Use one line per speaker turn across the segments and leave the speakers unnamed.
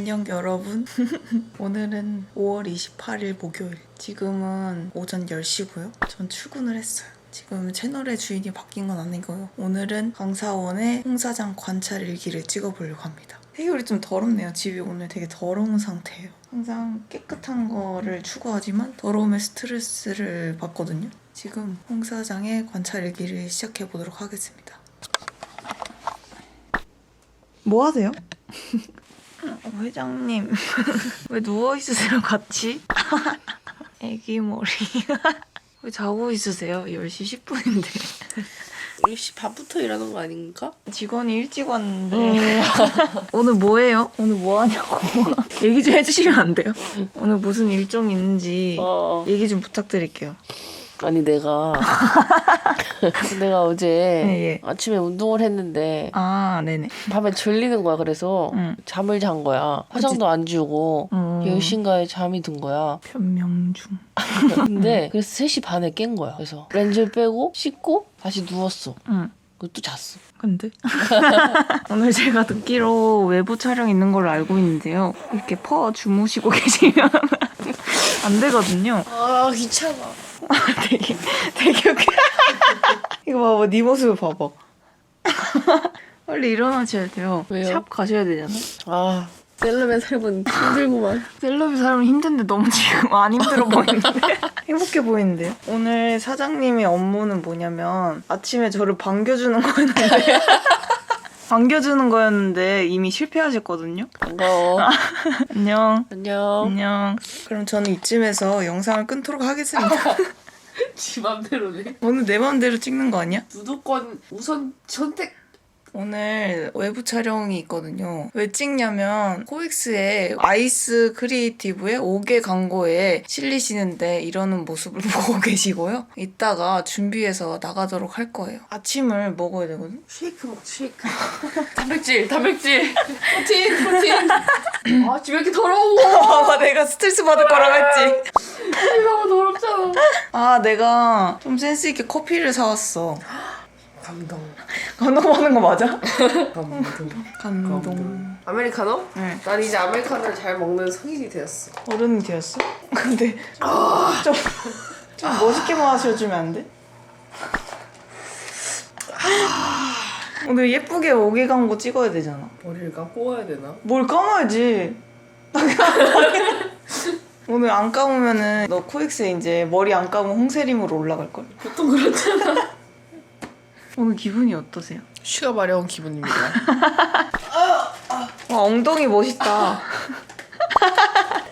안녕 여러분. 오늘은 5월 28일 목요일. 지금은 오전 10시고요. 전 출근을 했어요. 지금 채널의 주인이 바뀐 건 아니고요. 오늘은 강사원의 홍사장 관찰 일기를 찍어보려고 합니다. 해결이 좀 더럽네요. 집이 오늘 되게 더러운 상태예요. 항상 깨끗한 거를 추구하지만 더러움에 스트레스를 받거든요. 지금 홍 사장의 관찰 일기를 시작해 보도록 하겠습니다. 뭐 하세요? 어, 회장님 왜 누워 있으세요 같이? 애기 머리 왜 자고 있으세요? 10시 10분인데
10시 반부터 일하는 거 아닌가?
직원이 일찍 왔는데 오늘 뭐해요? 오늘 뭐 하냐고 얘기 좀 해주시면 안 돼요? 오늘 무슨 일정이 있는지
어.
얘기 좀 부탁드릴게요
아니 내가 내가 어제
네, 예.
아침에 운동을 했는데
아 네네
밤에 졸리는 거야. 그래서
응.
잠을 잔 거야. 화장도 안 지우고
음.
10시인가에 잠이 든 거야.
변명 중
근데 그래서 3시 반에 깬 거야. 그래서 렌즈를 빼고 씻고 다시 누웠어.
응.
그리고 또 잤어.
근데 오늘 제가 듣기로 외부 촬영 있는 걸로 알고 있는데요. 이렇게 퍼 주무시고 계시면 안 되거든요.
아 귀찮아.
되게 되게 웃겨. 이거 봐봐, 네 모습 봐봐. 빨리 일어나셔야 돼요.
왜요?
샵 가셔야 되잖아.
아 셀럽의 삶은 힘들구만.
셀럽이 살면 힘든데 너무 지금 안 힘들어 보이는데 행복해 보이는데요. 오늘 사장님의 업무는 뭐냐면 아침에 저를 반겨주는 거였는데 반겨주는 거였는데 이미 실패하셨거든요.
반가워.
안녕.
안녕.
안녕. 그럼 저는 이쯤에서 영상을 끊도록 하겠습니다.
지 맘대로네.
오늘 내 마음대로 찍는 거 아니야?
주도권 우선 선택.
오늘 외부 촬영이 있거든요. 왜 찍냐면 코엑스의 아이스 크리에이티브의 5개 광고에 실리시는데 이러는 모습을 보고 계시고요. 이따가 준비해서 나가도록 할 거예요. 아침을 먹어야 되거든.
쉐이크 먹 쉐이크. 단백질, 단백질. 프로틴, 프로틴. 아, 집에 이렇게 더러워.
봐봐, 내가 스트레스 받을 거라고 했지.
집이 너무 더럽잖아.
아, 내가 좀 센스 있게 커피를 사왔어.
감동.
감동 받는 거 맞아?
감동.
감동.
아메리카노?
응.
난 이제 아메리카노를 잘 먹는 성인이 되었어.
어른이 되었어? 근데 좀, 좀 멋있게 마셔주면 안 돼? 오늘 예쁘게 오게 광고 찍어야 되잖아.
머리를 감고 와야 되나?
뭘 감아야지. 오늘 안 감으면은 너 코엑스에 이제 머리 안 감으면 홍세림으로 올라갈 걸.
보통 그렇잖아.
오늘 기분이 어떠세요?
쉬가 마려운 기분입니다.
와 엉덩이 멋있다.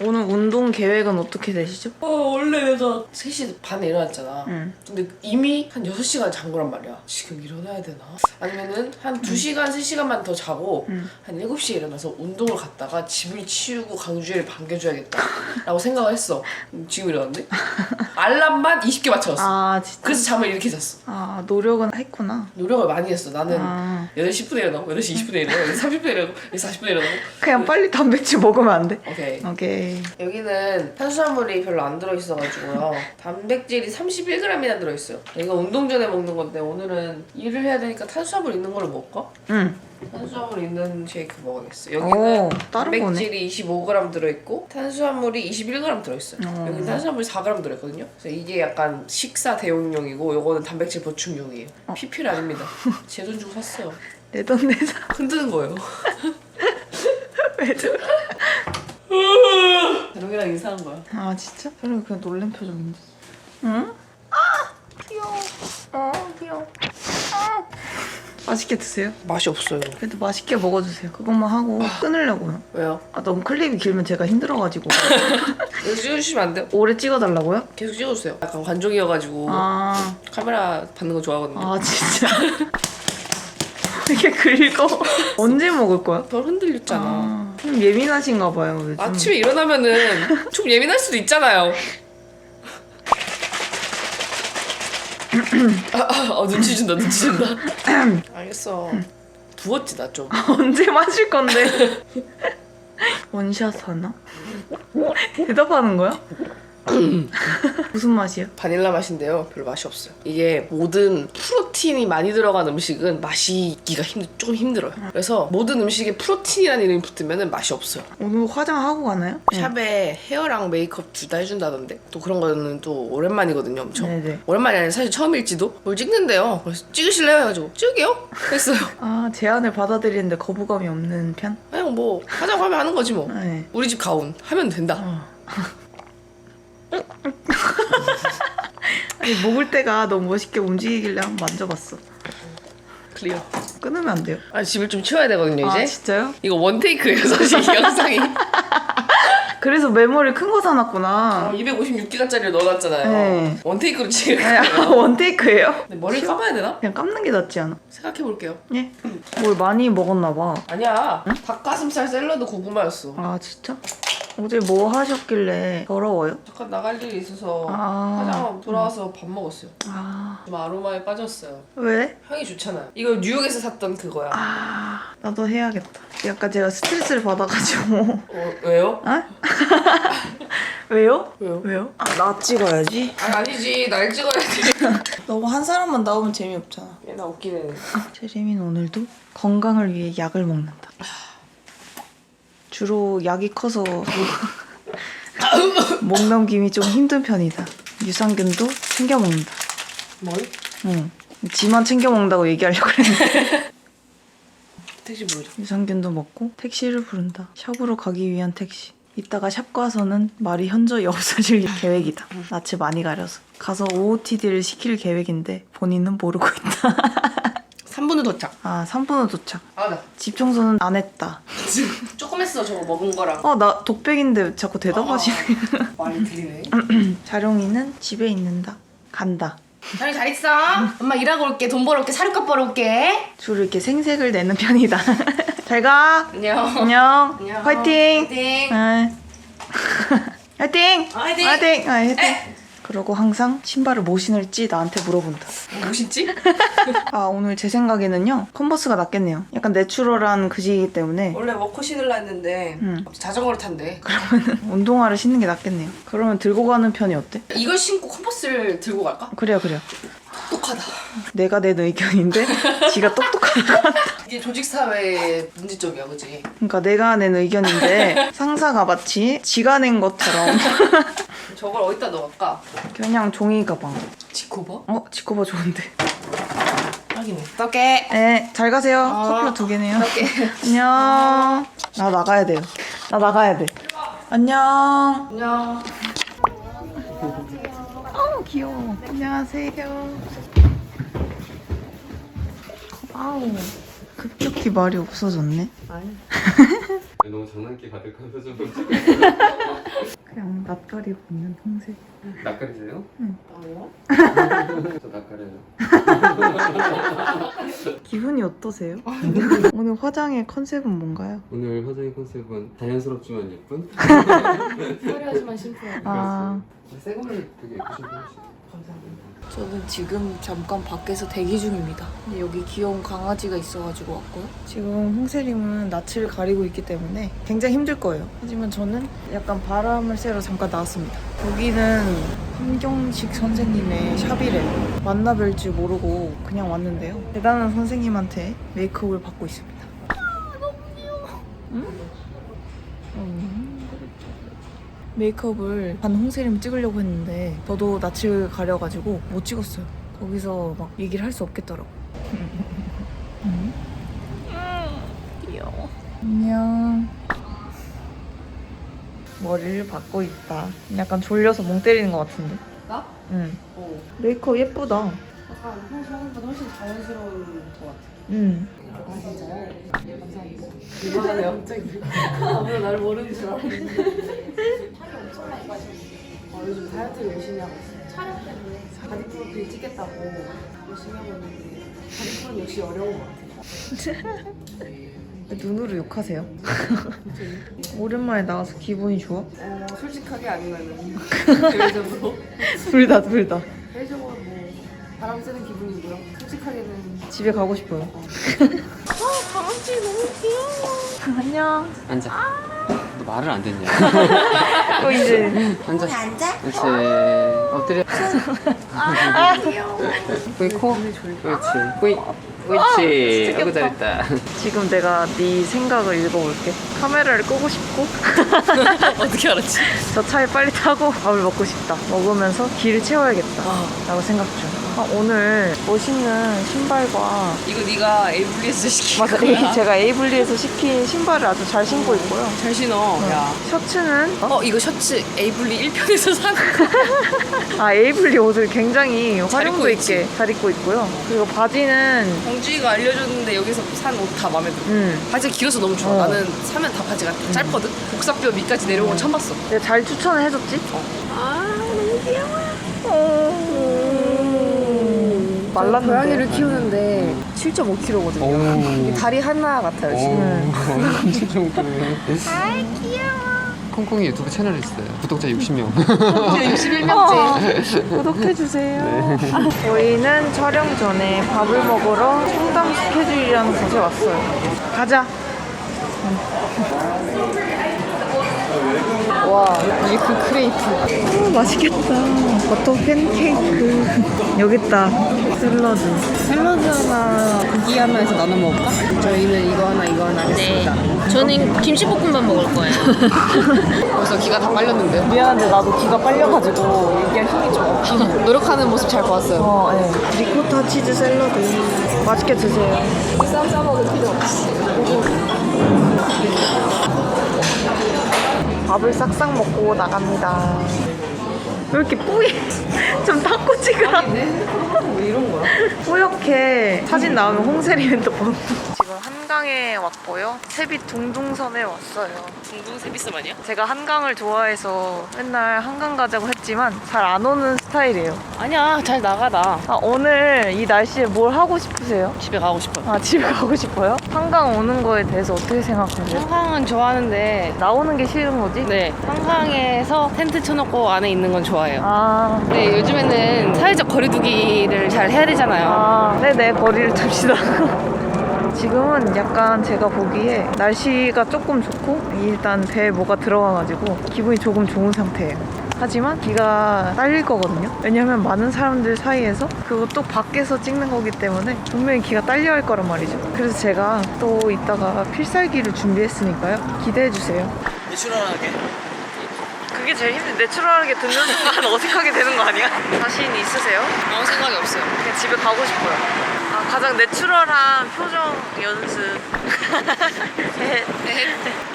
오늘 운동 계획은 어떻게 되시죠?
어, 원래 내가 3시 반에 일어났잖아.
응.
근데 이미 한 6시간 잔 거란 말이야. 지금 일어나야 되나? 아니면은 한 2시간, 3시간만 더 자고
응.
한 7시에 일어나서 운동을 갔다가 집을 치우고 강주애를 반겨줘야겠다. 라고 생각을 했어. 음, 지금 일어났네? 알람만 20개 맞춰놨어.
아 진짜.
그래서 잠을 이렇게 잤어.
아 노력은 했구나.
노력을 많이 했어. 나는
아
8시 10분에 일어나고, 8시 20분에 일어나고, 8시 30분에 일어나고, 8시 40분에 일어나고.
그냥 빨리 단백질 먹으면 안 돼?
오케이.
오케이.
여기는 탄수화물이 별로 안 들어있어가지고요. 단백질이 31g이나 들어있어요. 이거 운동 전에 먹는 건데 오늘은 일을 해야 되니까 탄수화물 있는 걸로 먹을까?
응.
탄수화물 있는 쉐이크 먹어야겠어. 여기는
오, 다른.
단백질이 25g 들어있고 탄수화물이 21g 들어있어요.
어.
여기 탄수화물이 4g 들어있거든요. 그래서 이게 약간 식사 대용량이고 요거는 단백질 보충용이에요. PPL 아닙니다. 제 돈 주고 샀어요.
내 돈 내산.
흔드는 거예요.
왜 저래?
여기랑 이상한 거야.
아 진짜? 저는 그냥 놀란 표정인데. 응? 아 귀여워. 아 귀여워. 아. 맛있게 드세요.
맛이 없어요.
그래도 맛있게 먹어주세요. 그것만 하고 끊으려고요.
왜요?
아 너무 클립이 길면 제가 힘들어가지고
이거 찍어주시면 안 돼요?
오래 찍어달라고요?
계속 찍어주세요. 약간 관종이어가지고
아,
카메라 받는 거 좋아하거든요.
아 진짜. 이게 긁어. 언제 먹을 거야?
별 흔들렸잖아.
아, 좀 예민하신가 봐요 요즘.
아침에 일어나면은 좀 예민할 수도 있잖아요. 아, 아, 어, 눈치 준다, 눈치 준다. 알겠어. 부었지, 나 좀.
언제 마실 건데? 원샷 하나? 대답하는 거야? 무슨 맛이야?
바닐라 맛인데요. 별로 맛이 없어요. 이게 모든 프로틴 프로틴이 많이 들어간 음식은 맛이 있기가 힘, 조금 힘들어요. 그래서 모든 음식에 프로틴이라는 이름이 붙으면 맛이 없어요.
오늘 화장하고 가나요?
샵에 헤어랑 메이크업 둘 다 해준다던데 또 그런 거는 또 오랜만이거든요 엄청
네네.
오랜만이 아니라 사실 처음일지도 뭘 찍는데요 그래서 찍으실래요? 해가지고 찍을게요 했어요
아 제안을 받아들이는데 거부감이 없는 편?
그냥 뭐 하자고 하면 하는 거지 뭐
네.
우리 집 가온 하면 된다
어. 아니 먹을 때가 너무 멋있게 움직이길래 한번 만져봤어.
클리어
끊으면 안 돼요.
아 집을 좀 치워야 되거든요 이제
아 진짜요?
이거 원 테이크예요 사실 이 영상이
그래서 메모리 큰거 사놨구나.
256기가짜리를 넣어놨잖아요
네.
원 테이크로 찍을
아,
거예요
원테이크예요?
근데 머리를 감아야 되나?
그냥 감는 게 낫지 않아?
생각해 볼게요
예? 뭘 많이 먹었나 봐.
아니야 닭가슴살 샐러드 고구마였어
아 진짜? 어제 뭐 하셨길래 더러워요?
잠깐 나갈 일이 있어서
아.
화장하고 돌아와서 밥 먹었어요
아
좀 아로마에 빠졌어요
왜?
향이 좋잖아요. 이거 뉴욕에서 샀던 그거야.
아 나도 해야겠다. 약간 제가 스트레스를 받아가지고.
어, 왜요?
아? 왜요?
왜요?
왜요? 아, 나 찍어야지.
아니 아니지 날 찍어야 지.
너무 한 사람만 나오면 재미없잖아.
얘나 웃기네.
제리민 오늘도 건강을 위해 약을 먹는다. 주로 약이 커서 목 넘김이 좀 힘든 편이다. 유산균도 챙겨 먹는다.
뭘?
응. 지만 챙겨 먹는다고 얘기하려고 그랬는데
택시 뭐죠?
유산균도 먹고 택시를 부른다. 샵으로 가기 위한 택시. 이따가 샵 가서는 말이 현저히 없어질 계획이다. 낯을 많이 가려서. 가서 OOTD를 시킬 계획인데 본인은 모르고 있다.
3분 후 도착.
아, 3분 후 도착.
아 나.
집 청소는 안 했다.
조금 했어 저거 먹은 거랑.
어, 나 독백인데 자꾸 대답하시네.
많이 들리네.
자룡이는 집에 있는다. 간다.
자리 잘 있어. 엄마 일하고 올게. 돈 벌어 올게. 사료값 벌어 올게.
주로 이렇게 생색을 내는 편이다. 잘 가.
안녕.
안녕.
안녕.
화이팅.
화이팅.
아. 화이팅.
아, 화이팅.
화이팅. 아, 화이팅. 그러고 항상 신발을 뭐 신을지 나한테 물어본다.
뭐 신지?
아 오늘 제 생각에는요 컨버스가 낫겠네요. 약간 내추럴한 그지이기 때문에
원래 워커 신을라 했는데
음.
자전거를 탄대.
운동화를 신는 게 낫겠네요. 그러면 들고 가는 편이 어때?
이걸 신고 컨버스를 들고 갈까?
그래요 그래요.
똑똑하다.
내가 낸 의견인데 지가 똑똑하다.
이게 조직 사회의 문제점이야, 그지?
그러니까 내가 낸 의견인데 상사가 마치 지가 낸 것처럼
저걸 어디다 넣을까?
그냥 종이 가방.
지코버?
어 지코바 좋은데.
하긴 어떡해
네, 잘 가세요.
어.
커피로 두 개네요. 안녕. 나 나가야 돼요. 나 나가야 돼. 안녕.
안녕
귀여워. 안녕하세요. 아우 급격히 말이 없어졌네.
아니
너무 장난기 가득한 표정을
그냥 낯가리 보는 홍색.
낯가리세요?
아니요
저 낯가려요
기분이 어떠세요? 오늘 화장의 컨셉은 뭔가요?
오늘 화장의 컨셉은 자연스럽지만 예쁜?
화려하지만 심플한
아,
새 거는 되게 예쁘신 편이시죠
감사합니다
저는 지금 잠깐 밖에서 대기 중입니다. 여기 귀여운 강아지가 있어가지고 왔고요. 지금 홍세림은 낯을 가리고 있기 때문에 굉장히 힘들 거예요. 하지만 저는 약간 바람을 쐬러 잠깐 나왔습니다. 여기는 한경식 선생님의 샵이래요. 만나뵐 줄 모르고 그냥 왔는데요. 대단한 선생님한테 메이크업을 받고 있습니다. 메이크업을 반 홍세림 찍으려고 했는데 저도 낯을 가려가지고 못 찍었어요. 거기서 막 얘기를 할 수 없겠더라고. 음. 귀여워. 안녕. 머리를 받고 있다. 약간 졸려서 멍 때리는 것 같은데.
나?
응.
어
메이크업 예쁘다.
약간 평소 하는 것보다 훨씬 자연스러운 것 같아
응.
아 진짜요? 감사합니다 이만하네 갑자기 아무도 나를 모르는 줄 알았는데 어, 요즘 다이어트를 열심히 하고 있어요 촬영 때문에 바디 프로필 찍겠다고 열심히 하고 있는데 바디 프로는 역시 어려운 것 같아요
눈으로 욕하세요. 오랜만에 나와서 기분이 좋아?
어, 솔직하게 아니면은 대외적으로
둘 다, 둘 다.
대외적으로 뭐 바람 쐬는 기분이고요 솔직하게는
집에 가고 싶어요. 아, 강아지 너무 귀여워. 안녕.
앉아 왜 말을 안 듣냐?
또 이제
앉아.
앉아?
그렇지. 엎드려. 뿌이 코. 그렇지. 뿌이. 그렇지. 아이고 잘했다.
지금 내가 네 생각을 읽어볼게. 카메라를 끄고 싶고
어떻게 알았지?
저 차에 빨리 타고 밥을 먹고 싶다. 먹으면서 길을 채워야겠다. 라고 생각 중. 아, 오늘 멋있는 신발과
이거 네가 에이블리에서 시킨
맞아,
거야?
제가 에이블리에서 시킨 신발을 아주 잘 신고 있고요.
잘 신어. 야.
셔츠는
어 이거 셔츠 에이블리 1편에서 산 거.
아 에이블리 옷을 굉장히 활용도
입고
있게 잘 입고 있고요. 그리고 바지는
정주희가 알려줬는데 여기서 산 옷 다 마음에 들어.
음,
바지가 길어서 너무 좋아.
어.
나는 사면 다 바지가 짧거든. 복사뼈 밑까지 내려온 건 처음 봤어.
내가 잘 추천을 해줬지? 아 너무 귀여워. 말랐는데.
고양이를 키우는데 7.5kg거든요.
오.
다리 하나 같아요 지금.
오. 진짜 웃기네. 아 귀여워. 콩콩이 유튜브 채널 있어요. 구독자 60명.
61명째.
구독해주세요. 저희는 촬영 전에 밥을 먹으러 청담 스케줄이라는 곳에 왔어요. 가자. 와,
이게 그 크레이프.
오, 맛있겠다. 버터 팬케이크. 여기 있다. 샐러드.
샐러드 하나, 고기 하나 해서 나눠 먹을까? 저희는 이거 하나, 이거 하나 하겠습니다.
저는 김치볶음밥 먹을 거예요.
벌써 기가 다 빨렸는데.
미안한데 나도 기가 빨려가지고 얘기할 힘이 좀 없긴
노력하는 모습 잘 보았어요.
어, 네. 리코타 치즈 샐러드. 맛있게 드세요.
쌈 싸먹을 필요 없이.
밥을 싹싹 먹고 나갑니다. 왜 이렇게 뿌이? 좀 찍으라.
왜 이런 거야?
뿌옇게 사진 나오면 홍세리 핸드폰. 지금 한강에 왔고요. 세빛 둥둥섬에 왔어요.
중동 세비스 아니야?
제가 한강을 좋아해서 맨날 한강 가자고 했지만 잘 안 오는 스타일이에요.
아니야, 잘 나가, 나.
아, 오늘 이 날씨에 뭘 하고 싶으세요?
집에 가고 싶어요.
아, 집에 가고 싶어요? 한강 오는 거에 대해서 어떻게 생각하세요?
한강은 좋아하는데,
나오는 게 싫은 거지?
네. 한강에서 텐트 쳐놓고 안에 있는 건 좋아해요.
아,
네, 요즘에는 사회적 거리두기를 잘 해야 되잖아요.
아, 네네, 거리를 둡시다. 지금은 약간 제가 보기에 날씨가 조금 좋고 일단 배에 뭐가 들어가가지고 기분이 조금 좋은 상태예요. 하지만 비가 딸릴 거거든요. 왜냐면 많은 사람들 사이에서 그것도 밖에서 찍는 거기 때문에 분명히 기가 딸려 할 거란 말이죠. 그래서 제가 또 이따가 필살기를 준비했으니까요. 기대해 주세요.
내추럴하게
그게 제일 힘든 내추럴하게 듣는 순간 어색하게 되는 거 아니야? 자신 있으세요?
아무 생각이 없어요.
그냥 집에 가고 싶어요. 아, 가장 내추럴한 표정 연습.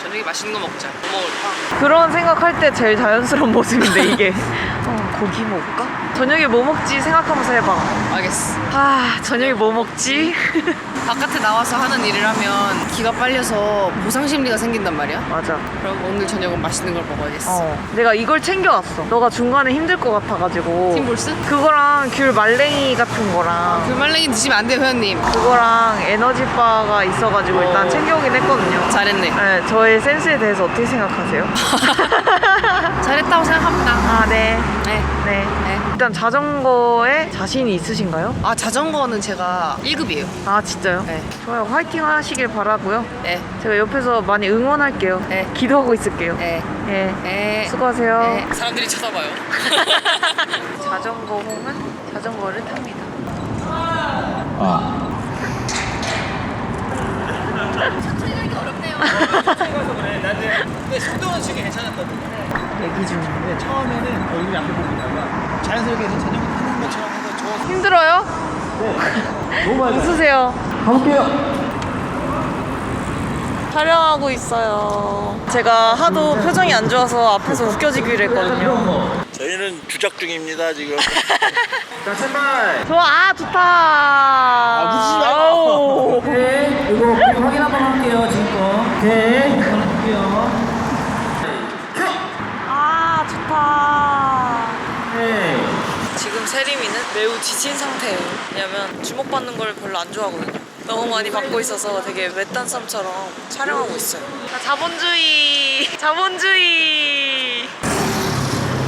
저녁에 맛있는 거 먹자. 뭐 먹을까?
그런 생각할 때 제일 자연스러운 모습인데 이게. 어, 고기 먹을까? 저녁에 뭐 먹지 생각하면서 해봐.
알겠어.
아, 저녁에 뭐 먹지?
바깥에 나와서 하는 일을 하면 기가 빨려서 보상 심리가 생긴단 말이야.
맞아.
그럼 오늘 저녁은 맛있는 걸 먹어야겠어.
어, 내가 이걸 챙겨왔어. 너가 중간에 힘들 것 같아가지고.
팀볼스?
그거랑 귤 말랭이 같은 거랑
불말랭이 드시면 안 돼요, 회원님.
그거랑 에너지바가 있어가지고 일단 챙겨오긴 했거든요.
잘했네.
네, 저의 센스에 대해서 어떻게 생각하세요?
잘했다고 생각합니다.
아, 네.
네.
네.
네.
일단 자전거에 자신이 있으신가요?
아, 자전거는 제가 1급이에요.
아, 진짜요?
네.
좋아요. 화이팅 하시길 바라고요.
네.
제가 옆에서 많이 응원할게요.
네.
기도하고 있을게요.
네.
예.
네.
수고하세요.
네. 사람들이 쳐다봐요.
자전거 홍은 자전거를 탑니다.
근데 속도는 되게 괜찮았거든요
얘기 중인데.
근데 처음에는 얼굴이 앞에 보고 있다가 자연스럽게 해서 자전거 타는 것처럼 해서 저
힘들어요?
너무 많이
웃으세요.
가볼게요
촬영하고 있어요. 제가 하도 표정이 안 좋아서 앞에서 웃겨지기로 했거든요.
저희는 주작 중입니다 지금 자 제발
좋아, 아, 좋다. 아,
묻지 말고. 네 이거 확인 한번 할게요 지금 한번 할게요
아, 좋다.
네
세림이는 매우 지친 상태예요. 왜냐면 주목받는 걸 별로 안 좋아하거든요. 너무 많이 받고 있어서 되게 외딴 쌈처럼 촬영하고 있어요. 아, 자본주의, 자본주의.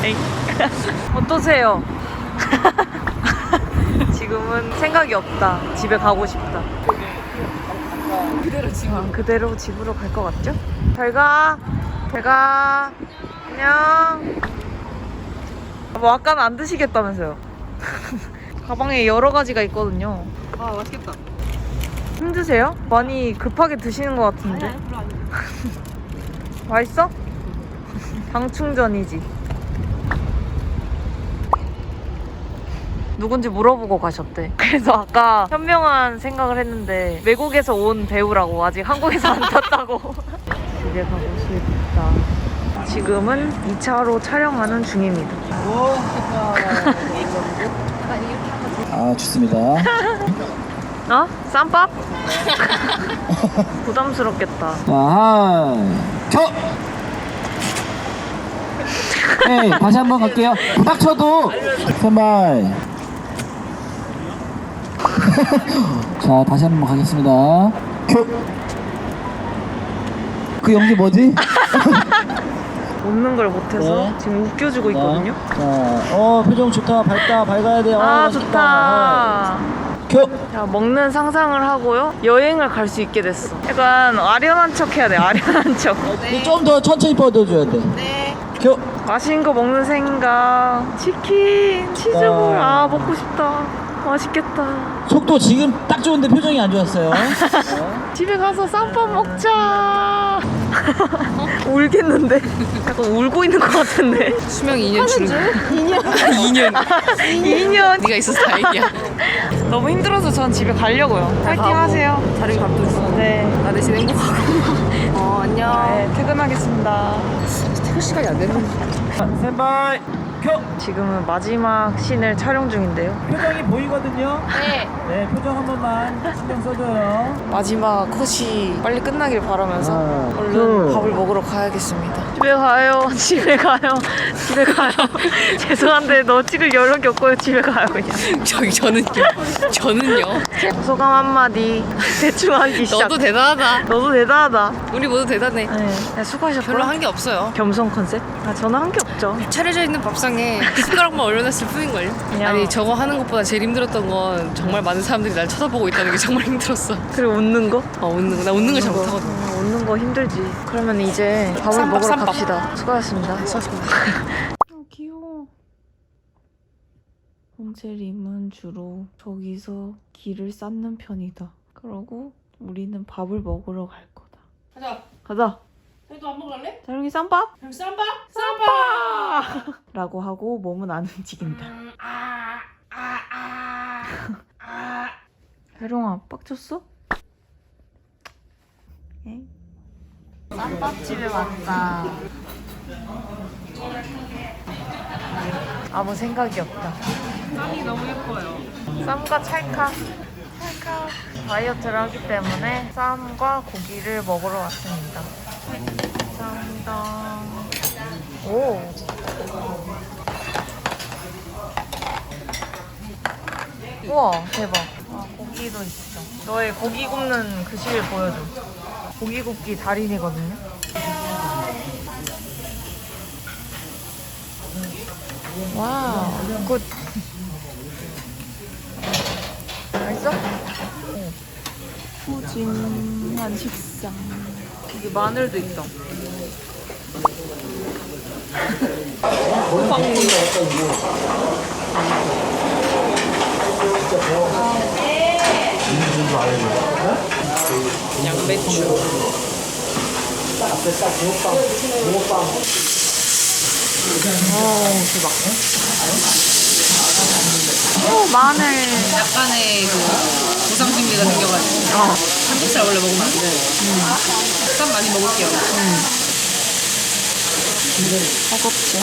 엥? 어떠세요? 지금은 생각이 없다. 집에 가고 싶다. 그대로 집. 그대로 집으로 갈 것 같죠? 잘 가. 제가 안녕. 뭐 아까는 안 드시겠다면서요? 가방에 여러 가지가 있거든요.
아 맛있겠다.
힘드세요? 많이 급하게 드시는 것 같은데. 맛있어? 방충전이지. 누군지 물어보고 가셨대. 그래서 아까 현명한 생각을 했는데 외국에서 온 배우라고 아직 한국에서 안 탔다고. 집에 가고 싶다. 지금은 2차로 촬영하는 중입니다.
아 좋습니다.
어? 쌈밥? 부담스럽겠다.
자, 한, 켜! 네, 다시 한번 갈게요. 딱 쳐도 선발. 자, 다시 한번 가겠습니다. 큐! 그 연기 뭐지?
웃는 걸 못해서
네.
지금 웃겨주고 있거든요.
자, 어, 표정 좋다. 밝다. 밝아야 돼요.
아,
멋있다.
좋다.
큐!
자, 먹는 상상을 하고요. 여행을 갈 수 있게 됐어. 약간 아련한 척 해야 돼, 아련한 척.
좀 더 천천히 뻗어줘야 돼. 네. 큐!
맛있는 거 먹는 생각. 치킨, 치즈볼. 아, 먹고 싶다. 맛있겠다.
속도 지금 딱 좋은데 표정이 안 좋았어요.
집에 가서 쌈밥 먹자. 울겠는데? 약간 울고 있는 것 같은데.
수명 2년 줄은
2년.
2년
2년.
네가 있어서 다행이야
너무 힘들어서 전 집에 가려고요. 파이팅 하세요.
밥도 있어
네.
나 대신 행복하고 어 안녕
네, 퇴근하겠습니다.
퇴근 시간이 안 되는
샌바이 큐!
지금은 마지막 씬을 촬영 중인데요.
표정이 보이거든요.
네
네, 표정 한 번만 신경 써줘요.
마지막 컷이 빨리 끝나길 바라면서
하나,
얼른
둘.
밥을 먹으러 가야겠습니다. 집에 가요. 집에 가요. 집에 가요. 죄송한데 너 찍을 여력이 없고요. 집에 가요 그냥.
저기 저는요 저는요
소감 한마디 대충 하기 시작.
너도 대단하다
너도 대단하다.
우리 모두 대단해
네, 네 수고하셨고요.
별로 한 게 없어요
겸손 컨셉? 아 저는 한 게 없죠.
차려져 있는 밥상에 숟가락만 올려놨을 뿐인걸요
그냥-
아니 저거 하는 것보다 제일 힘들었던 건 정말 많은 사람들이 날 쳐다보고 있다는 게 정말 힘들었어
그리고 웃는 거?
어 웃는 거 나 웃는 걸잘
거.
못하거든
어, 웃는 거 힘들지. 그러면 이제 밥을
쌈밥,
먹으러
쌈밥.
갑시다. 수고하셨습니다.
수고하셨습니다
어, 귀여워. 홍채림은 주로 저기서 길을 쌓는 편이다. 그러고 우리는 밥을 먹으러 갈 거다.
가자.
가자.
너도 안 먹을래?
자룡이 쌈밥?
그럼 쌈밥? 쌈밥!
라고 하고 몸은 안 움직인다. 혜룡아, 빡쳤어? 엥? 쌈밥집에 왔다. 아무 생각이 없다. 쌈이 너무 예뻐요. 쌈과 찰칵. 찰칵. 다이어트를 하기 때문에 쌈과 고기를 먹으러 왔습니다. 감사합니다. 오. 우와 대박 아, 고기도 있어 너의 고기 굽는 그 실 보여줘 고기 굽기 달인이거든요. 와우 굿. 맛있어? 푸짐한 식상. 여기 마늘도 있다
양배추
오 마늘
약간의 그 보상심리가 생겨가지고
어.
삼겹살 원래 먹으면 안 돼. 쌈 많이 먹을게요.
허겁지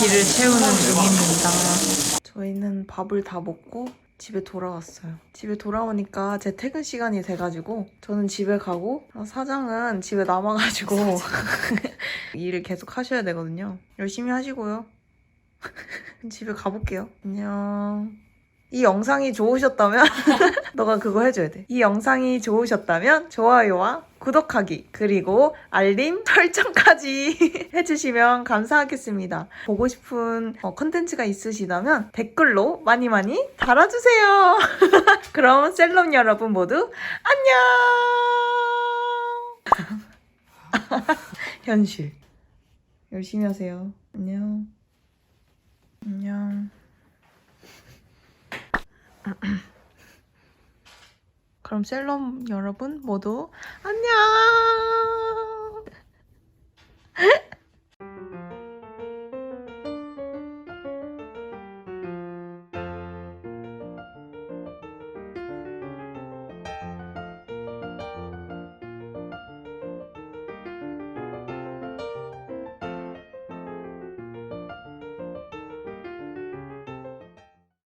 기를 채우는 중입니다. 저희는 밥을 다 먹고 집에 돌아왔어요. 집에 돌아오니까 제 퇴근 시간이 돼가지고 저는 집에 가고 아, 사장은 집에 남아가지고 일을 계속 하셔야 되거든요. 열심히 하시고요. 집에 가볼게요. 안녕. 이 영상이 좋으셨다면 너가 그거 해줘야 돼. 이 영상이 좋으셨다면 좋아요와 구독하기 그리고 알림 설정까지 해주시면 감사하겠습니다. 보고 싶은 어, 컨텐츠가 있으시다면 댓글로 많이 많이 달아주세요. 그럼 셀럽 여러분 모두 안녕. 현실 열심히 하세요. 안녕. 안녕. 그럼 셀럽 여러분 모두 안녕.